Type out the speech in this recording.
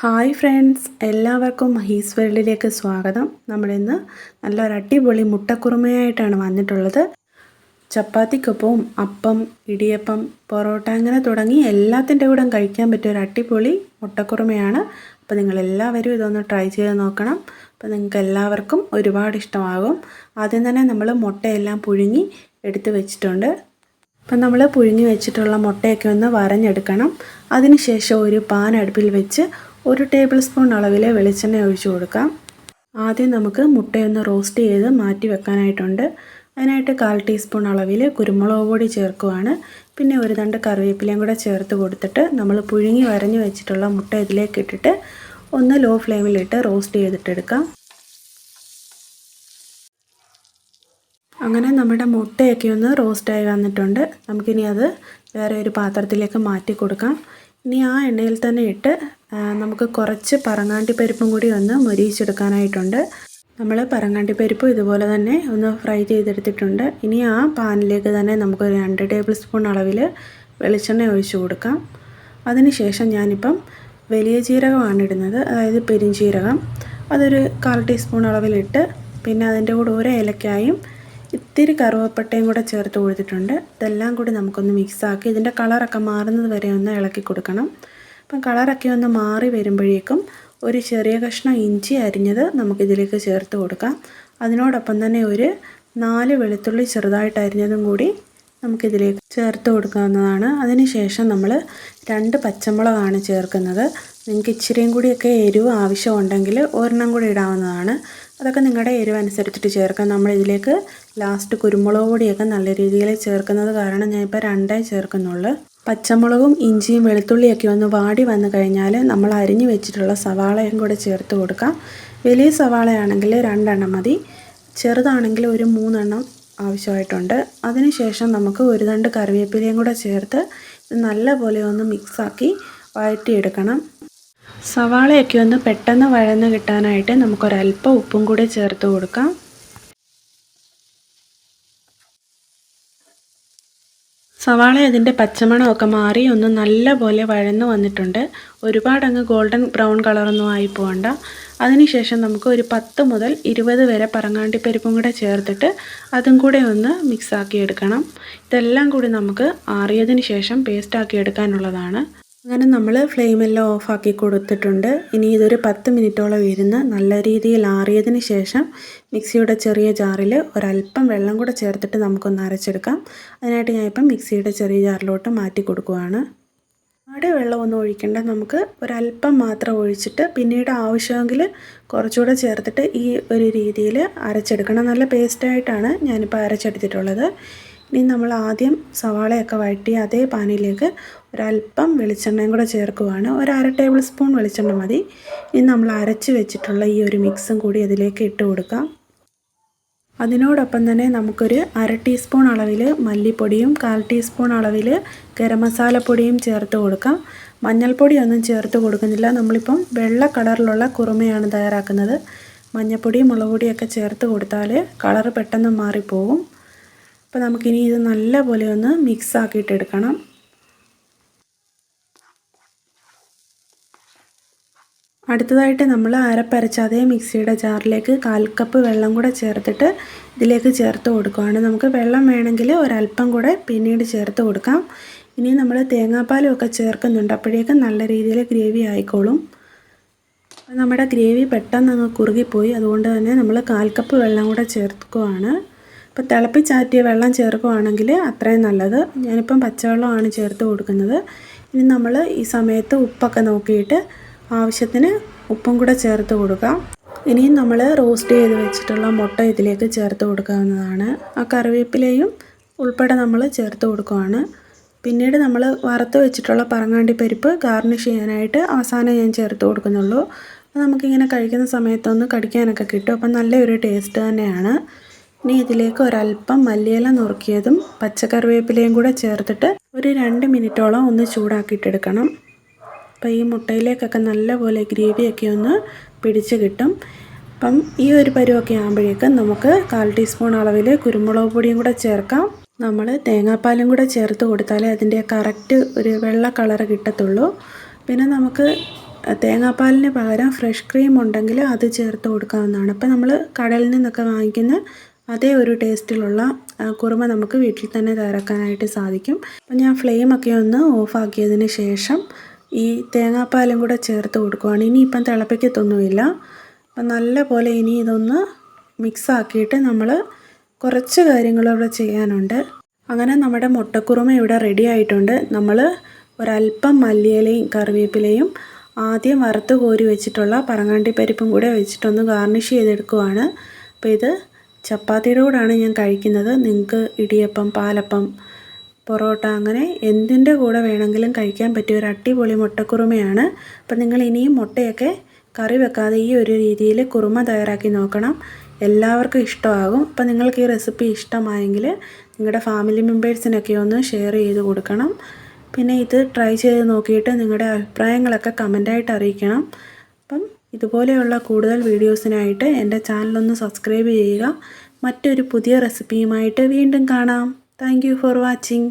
Hi friends എല്ലാവർക്കും മഹീസ് വേൾഡിലേക്ക് സ്വാഗതം നമ്മളിന്ന് നല്ലൊരു അടിപൊളി മുട്ടക്കുറുമയായിട്ടാണ് വന്നിട്ടുള്ളത്. ചപ്പാത്തിക്കൊപ്പവും അപ്പം ഇടിയപ്പം പൊറോട്ട അങ്ങനെ തുടങ്ങി എല്ലാത്തിന്റെ കൂടെ കഴിക്കാൻ പറ്റിയ ഒരു അടിപൊളി മുട്ടക്കുറുമയാണ്. അപ്പോൾ നിങ്ങളെല്ലാവരും ഇതൊന്ന് ട്രൈ ചെയ്ത് നോക്കണം. അപ്പോൾ നിങ്ങൾക്ക് എല്ലാവർക്കും ഒരുപാട് ഇഷ്ടമാകും. ആദ്യം തന്നെ നമ്മൾ മുട്ടയെല്ലാം പുഴുങ്ങി എടുത്ത് വെച്ചിട്ടുണ്ട്. അപ്പം നമ്മൾ പുഴുങ്ങി വെച്ചിട്ടുള്ള മുട്ടയൊക്കെ ഒന്ന് വരഞ്ഞെടുക്കണം. അതിനുശേഷം ഒരു പാൻ അടുപ്പിൽ വെച്ച് ഒരു ടേബിൾ സ്പൂൺ അളവിലെ വെളിച്ചെണ്ണ ഒഴിച്ചു കൊടുക്കാം. ആദ്യം നമുക്ക് മുട്ടയൊന്ന് റോസ്റ്റ് ചെയ്ത് മാറ്റി വെക്കാനായിട്ടുണ്ട്. അതിനായിട്ട് കാൽ ടീസ്പൂൺ അളവിൽ കുരുമുളക് പൊടി ചേർക്കുവാണ്. പിന്നെ ഒരു തണ്ട് കറിവേപ്പിലയും കൂടെ ചേർത്ത് കൊടുത്തിട്ട് നമ്മൾ പുഴുങ്ങി വരഞ്ഞു വെച്ചിട്ടുള്ള മുട്ട ഇതിലേക്ക് ഇട്ടിട്ട് ഒന്ന് ലോ ഫ്ലെയിമിലിട്ട് റോസ്റ്റ് ചെയ്തിട്ടെടുക്കാം. അങ്ങനെ നമ്മുടെ മുട്ടയൊക്കെ ഒന്ന് റോസ്റ്റായി വന്നിട്ടുണ്ട്. നമുക്കിനി അത് വേറെ ഒരു പാത്രത്തിലേക്ക് മാറ്റി കൊടുക്കാം. ഇനി ആ എണ്ണയിൽ തന്നെ ഇട്ട് നമുക്ക് കുറച്ച് പറങ്ങാണ്ടി പരിപ്പും കൂടി ഒന്ന് മൊരിയിച്ചെടുക്കാനായിട്ടുണ്ട്. നമ്മൾ പറങ്ങാണ്ടി പരിപ്പ് ഇതുപോലെ തന്നെ ഒന്ന് ഫ്രൈ ചെയ്തെടുത്തിട്ടുണ്ട്. ഇനി ആ പാനിലേക്ക് തന്നെ നമുക്ക് രണ്ട് ടേബിൾ സ്പൂൺ അളവിൽ വെളിച്ചെണ്ണ ഒഴിച്ച് കൊടുക്കാം. അതിനുശേഷം ഞാനിപ്പം വലിയ ജീരകമാണ് ഇടുന്നത്. അതായത് പെരിഞ്ചീരകം. അതൊരു കാൽ ടീസ്പൂൺ അളവിലിട്ട് പിന്നെ അതിന്റെ കൂടെ ഒരു ഏലക്കായും ഇത്തിരി കറുവപ്പട്ടയും കൂടെ ചേർത്ത് കൊടുത്തിട്ടുണ്ട്. ഇതെല്ലാം കൂടി നമുക്കൊന്ന് മിക്സാക്കി ഇതിന്റെ കളറൊക്കെ മാറുന്നത് വരെ ഒന്ന് ഇളക്കി കൊടുക്കണം. അപ്പം കളറൊക്കെ ഒന്ന് മാറി വരുമ്പോഴേക്കും ഒരു ചെറിയ കഷ്ണം ഇഞ്ചി അരിഞ്ഞത് നമുക്കിതിലേക്ക് ചേർത്ത് കൊടുക്കാം. അതിനോടൊപ്പം തന്നെ ഒരു നാല് വെളുത്തുള്ളി ചെറുതായിട്ട് അരിഞ്ഞതും കൂടി നമുക്കിതിലേക്ക് ചേർത്ത് കൊടുക്കാവുന്നതാണ്. അതിനുശേഷം നമ്മൾ രണ്ട് പച്ചമുളകാണ് ചേർക്കുന്നത്. നിങ്ങൾക്ക് ഇച്ചിരിയും കൂടിയൊക്കെ എരിവ് ആവശ്യമുണ്ടെങ്കിൽ ഒരെണ്ണം കൂടി ഇടാവുന്നതാണ്. അതൊക്കെ നിങ്ങളുടെ എരിവ് അനുസരിച്ചിട്ട് ചേർക്കാം. നമ്മളിതിലേക്ക് ലാസ്റ്റ് കുരുമുളക് പൊടിയൊക്കെ നല്ല രീതിയിൽ ചേർക്കുന്നത് കാരണം ഞാനിപ്പോൾ രണ്ടേ ചേർക്കുന്നുള്ളൂ. പച്ചമുളകും ഇഞ്ചിയും വെളുത്തുള്ളിയൊക്കെ ഒന്ന് വാടി വന്നു കഴിഞ്ഞാൽ നമ്മൾ അരിഞ്ഞു വെച്ചിട്ടുള്ള സവാളയും കൂടെ ചേർത്ത് കൊടുക്കാം. വലിയ സവാളയാണെങ്കിൽ രണ്ടെണ്ണം മതി. ചെറുതാണെങ്കിൽ ഒരു മൂന്നെണ്ണം ആവശ്യമായിട്ടുണ്ട്. അതിനുശേഷം നമുക്ക് ഒരു തണ്ട് കറിവേപ്പിലയും കൂടെ ചേർത്ത് നല്ലപോലെ ഒന്ന് മിക്സാക്കി വഴറ്റിയെടുക്കണം. സവാളയൊക്കെ ഒന്ന് പെട്ടെന്ന് വഴന്ന് കിട്ടാനായിട്ട് നമുക്കൊരല്പം ഉപ്പും കൂടെ ചേർത്ത് കൊടുക്കാം. സവാള അതിന്റെ പച്ചമണമൊക്കെ മാറി ഒന്ന് നല്ലപോലെ വഴന്ന് വന്നിട്ടുണ്ട്. ഒരുപാടങ്ങ് ഗോൾഡൻ ബ്രൗൺ കളറൊന്നും ആയി പോകണ്ട അതിനുശേഷം നമുക്ക് ഒരു പത്ത് മുതൽ ഇരുപത് വരെ പറങ്ങാണ്ടി പരിപ്പും കൂടെ ചേർത്തിട്ട് അതും കൂടെ ഒന്ന് മിക്സാക്കി എടുക്കണം. ഇതെല്ലാം കൂടി നമുക്ക് ആറിയതിന് ശേഷം പേസ്റ്റാക്കി എടുക്കാനുള്ളതാണ്. അങ്ങനെ നമ്മൾ ഫ്ലെയിമെല്ലാം ഓഫാക്കി കൊടുത്തിട്ടുണ്ട്. ഇനി ഇതൊരു പത്ത് മിനിറ്റോളം ഇരുന്ന് നല്ല രീതിയിൽ ആറിയതിന് ശേഷം മിക്സിയുടെ ചെറിയ ജാറിൽ ഒരല്പം വെള്ളം കൂടെ ചേർത്തിട്ട് നമുക്കൊന്ന് അരച്ചെടുക്കാം. അതിനായിട്ട് ഞാനിപ്പം മിക്സിയുടെ ചെറിയ ജാറിലോട്ട് മാറ്റി കൊടുക്കുവാണ്. അവിടെ വെള്ളമൊന്നും ഒഴിക്കേണ്ട. നമുക്ക് ഒരല്പം മാത്രം ഒഴിച്ചിട്ട് പിന്നീട് ആവശ്യമെങ്കിൽ കുറച്ചുകൂടെ ചേർത്തിട്ട് ഈ ഒരു രീതിയിൽ അരച്ചെടുക്കണം. നല്ല പേസ്റ്റായിട്ടാണ് ഞാനിപ്പോൾ അരച്ചെടുത്തിട്ടുള്ളത്. ഇനി നമ്മൾ ആദ്യം സവാളയൊക്കെ വഴറ്റി അതേ പാനിലേക്ക് ഒരല്പം വെളിച്ചെണ്ണയും കൂടെ ചേർക്കുവാണ്. ഒരു അര ടേബിൾ സ്പൂൺ വെളിച്ചെണ്ണ മതി. ഇനി നമ്മൾ അരച്ച് വെച്ചിട്ടുള്ള ഈ ഒരു മിക്സും കൂടി അതിലേക്ക് ഇട്ട് കൊടുക്കാം. അതിനോടൊപ്പം തന്നെ നമുക്കൊരു അര ടീസ്പൂൺ അളവിൽ മല്ലിപ്പൊടിയും കാൽ ടീസ്പൂൺ അളവിൽ ഗരം മസാലപ്പൊടിയും ചേർത്ത് കൊടുക്കാം. മഞ്ഞൾപ്പൊടി ഒന്നും ചേർത്ത് കൊടുക്കുന്നില്ല. നമ്മളിപ്പം വെള്ള കളറിലുള്ള കുറുമയാണ് തയ്യാറാക്കുന്നത്. മഞ്ഞൾപ്പൊടി മുളക് പൊടിയൊക്കെ ചേർത്ത് കൊടുത്താൽ കളറ് പെട്ടെന്ന് മാറിപ്പോകും അപ്പോൾ നമുക്കിനി ഇത് നല്ലപോലെ ഒന്ന് മിക്സ് ആക്കിയിട്ട് എടുക്കണം. അടുത്തതായിട്ട് നമ്മൾ അരപ്പരച്ച അതേ മിക്സിയുടെ ജാറിലേക്ക് കാൽ കപ്പ് വെള്ളം കൂടെ ചേർത്തിട്ട് ഇതിലേക്ക് ചേർത്ത് കൊടുക്കുകയാണ് നമുക്ക് വെള്ളം വേണമെങ്കിൽ ഒരല്പം കൂടെ പിന്നീട് ചേർത്ത് കൊടുക്കാം. ഇനി നമ്മൾ തേങ്ങാപ്പാലും ഒക്കെ ചേർക്കുന്നുണ്ട്. അപ്പോഴേക്കും നല്ല രീതിയിൽ ഗ്രേവി ആയിക്കോളും. നമ്മുടെ ഗ്രേവി പെട്ടെന്ന് അങ്ങ് കുറുകിപ്പോയി. അതുകൊണ്ട് തന്നെ നമ്മൾ കാൽ കപ്പ് വെള്ളം കൂടെ ചേർക്കുകയാണ് ഇപ്പോൾ തിളപ്പിച്ചാറ്റിയ വെള്ളം ചേർക്കുകയാണെങ്കിൽ അത്രയും നല്ലത്. ഞാനിപ്പം പച്ചവെള്ളമാണ് ചേർത്ത് കൊടുക്കുന്നത്. ഇനി നമ്മൾ ഈ സമയത്ത് ഉപ്പൊക്കെ നോക്കിയിട്ട് ആവശ്യത്തിന് ഉപ്പും കൂടെ ചേർത്ത് കൊടുക്കാം. ഇനിയും നമ്മൾ റോസ്റ്റ് ചെയ്ത് വെച്ചിട്ടുള്ള മുട്ട ഇതിലേക്ക് ചേർത്ത് കൊടുക്കാവുന്നതാണ്. ആ കറിവേപ്പിലയും ഉൾപ്പെടെ നമ്മൾ ചേർത്ത് കൊടുക്കുകയാണ് പിന്നീട് നമ്മൾ വറുത്ത് വെച്ചിട്ടുള്ള പറങ്ങാണ്ടി പരിപ്പ് ഗാർണിഷ് ചെയ്യാനായിട്ട് അവസാനം ഞാൻ ചേർത്ത് കൊടുക്കുന്നുള്ളൂ. നമുക്കിങ്ങനെ കഴിക്കുന്ന സമയത്തൊന്ന് കടിക്കാനൊക്കെ കിട്ടും. അപ്പം നല്ലൊരു ടേസ്റ്റ് തന്നെയാണ്. ഇനി ഇതിലേക്ക് ഒരല്പം മല്ലിയില നുറുക്കിയതും പച്ചക്കറിവേപ്പിലയും കൂടെ ചേർത്തിട്ട് ഒരു രണ്ട് മിനിറ്റോളം ഒന്ന് ചൂടാക്കിയിട്ടെടുക്കണം. അപ്പോൾ ഈ മുട്ടയിലേക്കൊക്കെ നല്ലപോലെ ഗ്രേവിയൊക്കെ ഒന്ന് പിടിച്ച് കിട്ടും. അപ്പം ഈ ഒരു പരുവൊക്കെ ആകുമ്പോഴേക്കും നമുക്ക് കാൽ ടീസ്പൂൺ അളവിൽ കുരുമുളക് പൊടിയും കൂടെ ചേർക്കാം. നമ്മൾ തേങ്ങാപ്പാലും കൂടെ ചേർത്ത് കൊടുത്താലേ അതിന്റെ കറക്റ്റ് ഒരു വെള്ള കളർ കിട്ടത്തുള്ളൂ. പിന്നെ നമുക്ക് തേങ്ങാപ്പാലിന് പകരം ഫ്രഷ് ക്രീം ഉണ്ടെങ്കിൽ അത് ചേർത്ത് കൊടുക്കാവുന്നതാണ്. അപ്പോൾ നമ്മൾ കടയിൽ നിന്നൊക്കെ വാങ്ങിക്കുന്ന അതേ ഒരു ടേസ്റ്റിലുള്ള കുറുമ നമുക്ക് വീട്ടിൽ തന്നെ തയ്യാറാക്കാനായിട്ട് സാധിക്കും. അപ്പം ഞാൻ ഫ്ലെയിമൊക്കെ ഒന്ന് ഓഫാക്കിയതിന് ശേഷം ഈ തേങ്ങാപ്പാലും കൂടെ ചേർത്ത് കൊടുക്കുവാണ്. ഇനിയിപ്പം തിളപ്പിക്കത്തൊന്നുമില്ല. അപ്പം നല്ല പോലെ ഇനി ഇതൊന്ന് മിക്സ് ആക്കിയിട്ട് നമ്മൾ കുറച്ച് കാര്യങ്ങളിവിടെ ചെയ്യാനുണ്ട്. അങ്ങനെ നമ്മുടെ മുട്ടക്കുറുമ ഇവിടെ റെഡി ആയിട്ടുണ്ട്. നമ്മൾ ഒരല്പം മല്ലിയിലയും കറിവേപ്പിലയും ആദ്യം വറുത്ത് കോരി വെച്ചിട്ടുള്ള പറങ്ങാണ്ടി പരിപ്പും കൂടെ വെച്ചിട്ടൊന്ന് ഗാർണിഷ് ചെയ്തെടുക്കുവാണ്. അപ്പോൾ ഇത് ചപ്പാത്തിയുടെ കൂടാണ് ഞാൻ കഴിക്കുന്നത്. നിങ്ങൾക്ക് ഇടിയപ്പം പാലപ്പം പൊറോട്ട അങ്ങനെ എന്തിന്റെ കൂടെ വേണമെങ്കിലും കഴിക്കാൻ പറ്റിയ ഒരു അടിപൊളി മുട്ടക്കുറുമയാണ്. അപ്പം നിങ്ങൾ ഇനിയും മുട്ടയൊക്കെ കറി വെക്കാതെ ഈ ഒരു രീതിയിൽ കുറുമ തയ്യാറാക്കി നോക്കണം. എല്ലാവർക്കും ഇഷ്ടമാകും. അപ്പം നിങ്ങൾക്ക് ഈ റെസിപ്പി ഇഷ്ടമായെങ്കിൽ നിങ്ങളുടെ ഫാമിലി മെമ്പേഴ്സിനൊക്കെ ഒന്ന് ഷെയർ ചെയ്ത് കൊടുക്കണം. പിന്നെ ഇത് ട്രൈ ചെയ്ത് നോക്കിയിട്ട് നിങ്ങളുടെ അഭിപ്രായങ്ങളൊക്കെ കമന്റായിട്ട് അറിയിക്കണം. അപ്പം ഇതുപോലെയുള്ള കൂടുതൽ വീഡിയോസിനായിട്ട് എന്റെ ചാനലൊന്ന് സബ്സ്ക്രൈബ് ചെയ്യുക. മറ്റൊരു പുതിയ റെസിപ്പിയുമായിട്ട് വീണ്ടും കാണാം. Thank for watching.